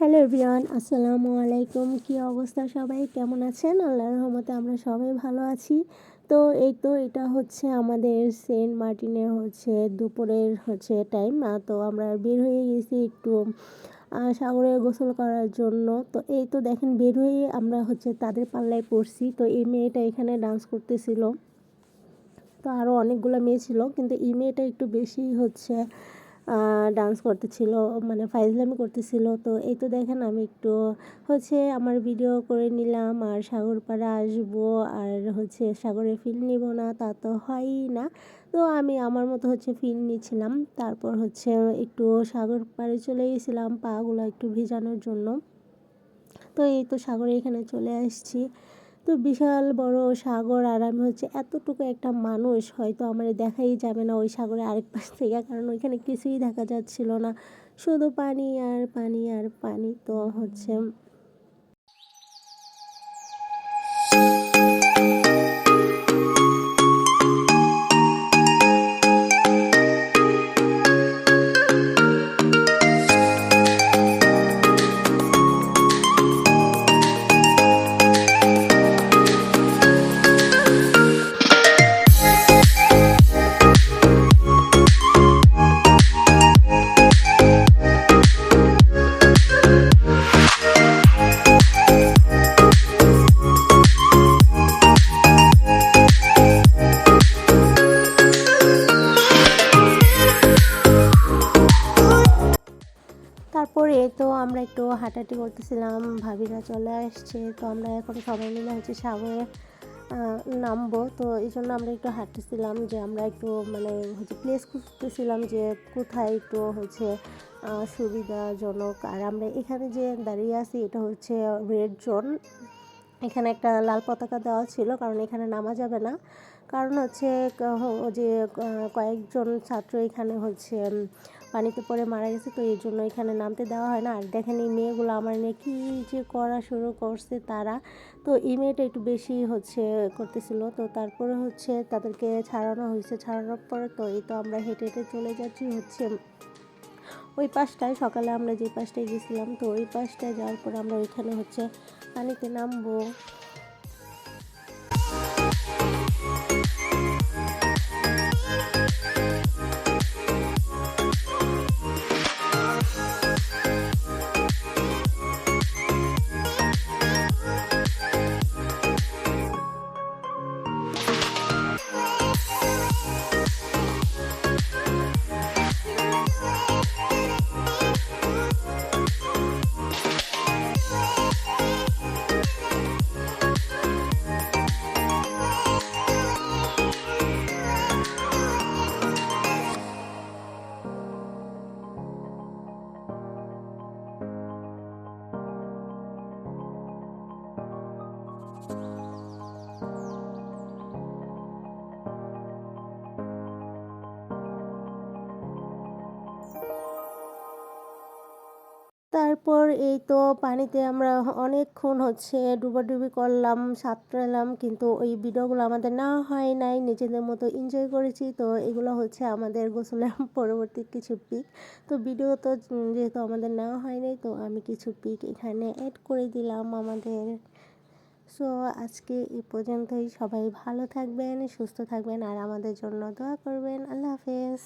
Hello everyone, আসসালামু আলাইকুম। কি অবস্থা সবাই? কেমন আছেন? আল্লাহর রহমতে আমরা সবাই ভালো আছি। তো এই তো এটা হচ্ছে আমাদের সেন্ট মার্টিনের হচ্ছে দুপুরের হচ্ছে টাইম তো আমরা বের হয়ে গেছি একটু সাগরে গোসল করার জন্য। তো এই তো দেখেন, বের হয়ে আমরা হচ্ছে তাদের পাল্লায় পড়ছি। তো এই মেয়েটা এখানে ডান্স করতেছিল। তো আরও অনেকগুলো মেয়ে ছিল, কিন্তু এই মেয়েটা একটু বেশি হচ্ছে ডান্স করতেছিল মানে ফাইজলামি করতেছিল। তো এই তো দেখেন আমি একটু হচ্ছে আমার ভিডিও করে নিলাম, আর সাগর পাড়ে আসব, আর হচ্ছে সাগরে ফিল নিব না, তা তো হয়ই না। তো আমি আমার মতো হচ্ছে ফিল নিচ্ছিলাম। তারপর হচ্ছে একটু সাগর পাড়ে চলে গেছিলাম পাগুলো একটু ভিজানোর জন্য। তো এই তো সাগরে এখানে চলে আসছি। তো বিশাল বড় সাগর আর আমি হচ্ছে এতটুকু একটা মানুষ, হয়তো আমার দেখাই যাবে না ওই সাগরে আরেক পাশ থেকে, কারণ ওইখানে কিছুই দেখা যাচ্ছিল না। শুধু পানি আর পানি আর পানি, তো হচ্ছে তো আমরা একটু হাঁটাহাঁটি করতেছিলাম, ভাবিরা চলে আসছে, তো আমরা এখন সবাই মিলে হচ্ছে সাগরে নামবো। তো এই জন্য আমরা একটু হাঁটতেছিলাম যে আমরা একটু মানে হচ্ছে প্লেস খুঁজতেছিলাম যে কোথায় একটু হচ্ছে সুবিধাজনক। আর আমরা এখানে যে দাঁড়িয়ে আছি এটা হচ্ছে রেড জোন এখানে একটা লাল পতাকা দেওয়া ছিল, কারণ এখানে নামা যাবে না। কারণ হচ্ছে যে কয়েকজন ছাত্র এখানে হচ্ছে পানিতে পড়ে মারা গেছে, তো এই জন্য এখানে নামতে দেওয়া হয় না। আর দেখেন এই মেয়েগুলো, আমার নিয়ে কী যে করা শুরু করছে তারা। তো এই মেয়েটা একটু বেশি হচ্ছে করতেছিল। তো তারপরে হচ্ছে তাদেরকে ছাড়ানো হয়েছে। ছাড়ানোর পরে তো এই তো আমরা হেঁটে হেঁটে চলে যাচ্ছি হচ্ছে ওই পাশটায়। সকালে আমরা যে পাশটায় গেছিলাম, তো ওই পাশটায় যাওয়ার পরে আমরা ওইখানে হচ্ছে পানিতে নামবো। তারপর এই তো পানিতে আমরা অনেকক্ষণ হচ্ছে ডুবাডুবি করলাম, সাঁতরালাম, কিন্তু ওই ভিডিওগুলো আমাদের না হয় নাই, নিজেদের মতো এনজয় করেছি। তো এগুলো হচ্ছে আমাদের গোসলের পরবর্তী কিছু পিক তো ভিডিও তো যেহেতু আমাদের না হয় নাই, তো আমি কিছু পিক এখানে অ্যাড করে দিলাম আমাদের। সো আজকে এই পর্যন্তই। সবাই ভালো থাকবেন, সুস্থ থাকবেন, আর আমাদের জন্য দোয়া করবেন। আল্লাহ হাফেজ।